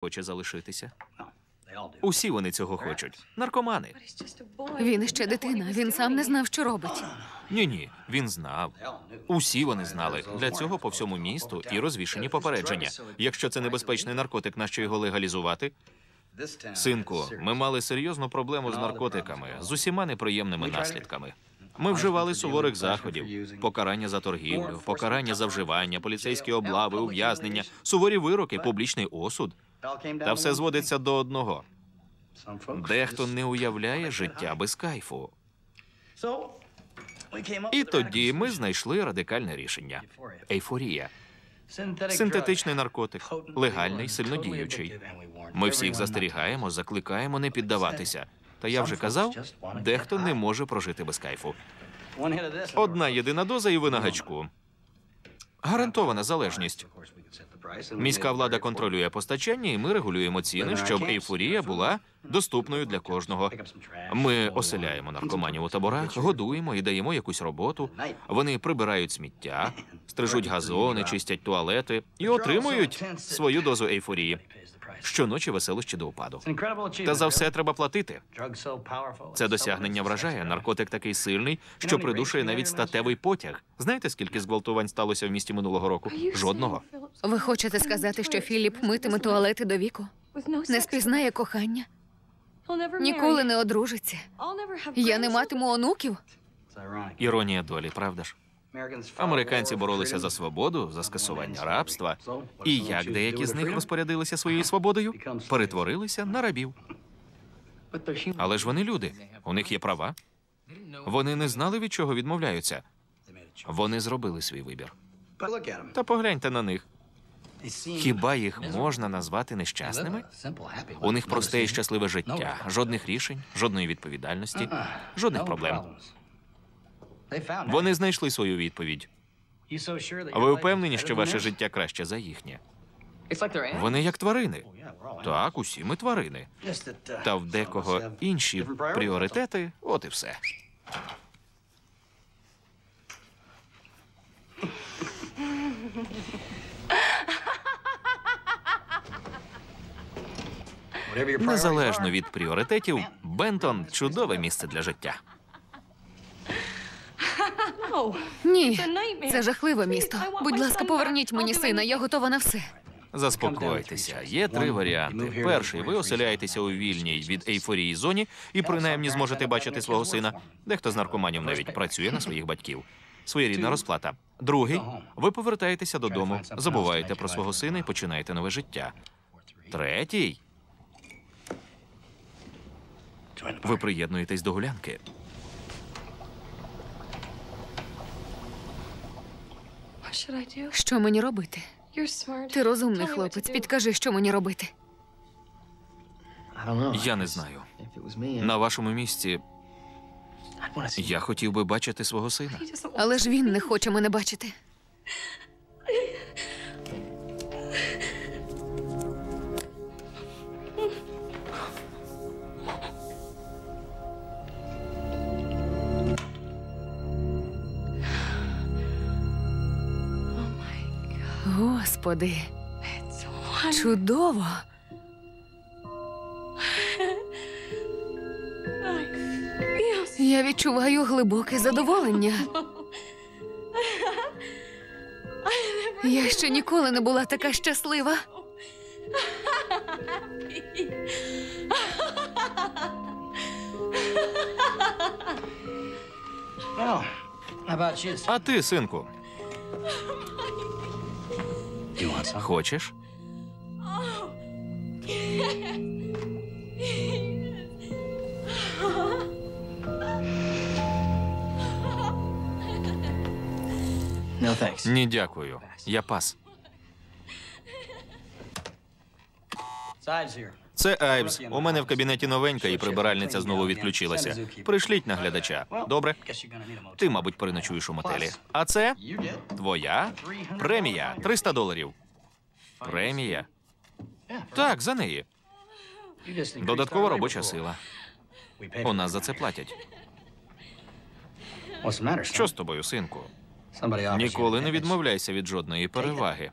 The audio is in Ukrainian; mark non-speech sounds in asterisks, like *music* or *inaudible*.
хоче залишитися. Усі вони цього хочуть. Наркомани. Він іще дитина. Він сам не знав, що робить. Ні, ні, він знав. Усі вони знали. Для цього по всьому місту і розвішені попередження. Якщо це небезпечний наркотик, нащо його легалізувати? Синку, ми мали серйозну проблему з наркотиками з усіма неприємними наслідками. Ми вживали суворих заходів, покарання за торгівлю, покарання за вживання, поліцейські облави, ув'язнення, суворі вироки, публічний осуд. Та все зводиться до одного: дехто не уявляє життя без кайфу. І тоді ми знайшли радикальне рішення: ейфорія. Синтетичний наркотик, легальний, сильнодіючий. Ми всіх застерігаємо, закликаємо не піддаватися. Та я вже казав, дехто не може прожити без кайфу. Одна єдина доза і ви на гачку. Гарантована залежність. Міська влада контролює постачання, і ми регулюємо ціни, щоб ейфорія була доступною для кожного. Ми оселяємо наркоманів у таборах, годуємо і даємо якусь роботу. Вони прибирають сміття, стрижуть газони, чистять туалети і отримують свою дозу ейфорії. Щоночі веселощі до упаду. Та за все треба платити. Це досягнення вражає. Наркотик такий сильний, що придушує навіть статевий потяг. Знаєте, скільки зґвалтувань сталося в місті минулого року? Жодного. Ви хочете сказати, що Філіп митиме туалети до віку? Не спізнає кохання, ніколи не одружиться. Я не матиму онуків. Іронія долі, правда ж? Американці боролися за свободу, за скасування рабства. І як деякі з них розпорядилися своєю свободою, перетворилися на рабів. Але ж вони люди, у них є права. Вони не знали, від чого відмовляються. Вони зробили свій вибір. Та погляньте на них. Хіба їх можна назвати нещасними? У них просте і щасливе життя, жодних рішень, жодної відповідальності, жодних проблем. Вони знайшли свою відповідь. Ви впевнені, що ваше життя краще за їхнє? Вони як тварини. Так, усі ми тварини. Та в декого інші пріоритети, от і все. Незалежно від пріоритетів, Бентон чудове місце для життя. Ні, це жахливе місто. Будь ласка, поверніть мені сина, я готова на все. Заспокойтеся, є три варіанти. Перший, ви оселяєтеся у вільній від ейфорії зоні і принаймні зможете бачити свого сина. Дехто з наркоманів навіть працює на своїх батьків. Своєрідна розплата. Другий, ви повертаєтеся додому, забуваєте про свого сина і починаєте нове життя. Третій, ви приєднуєтесь до гулянки. Що мені робити? Ти розумний хлопець. Підкажи, що мені робити. Я не знаю. На вашому місці я хотів би бачити свого сина. Але ж він не хоче мене бачити. *laughs* Господи, чудово. Я відчуваю глибоке задоволення. Я ще ніколи не була така щаслива. А ти, синку? Хочеш? No thanks. Ні, дякую. Я пас. Це Айвс. У мене в кабінеті новенька, і прибиральниця знову відключилася. Пришліть наглядача. Добре. Ти, мабуть, переночуєш у мотелі. А це твоя премія 300 доларів. Премія? Так, за неї. Додаткова робоча сила. У нас за це платять. Що з тобою, синку? Ніколи не відмовляйся від жодної переваги.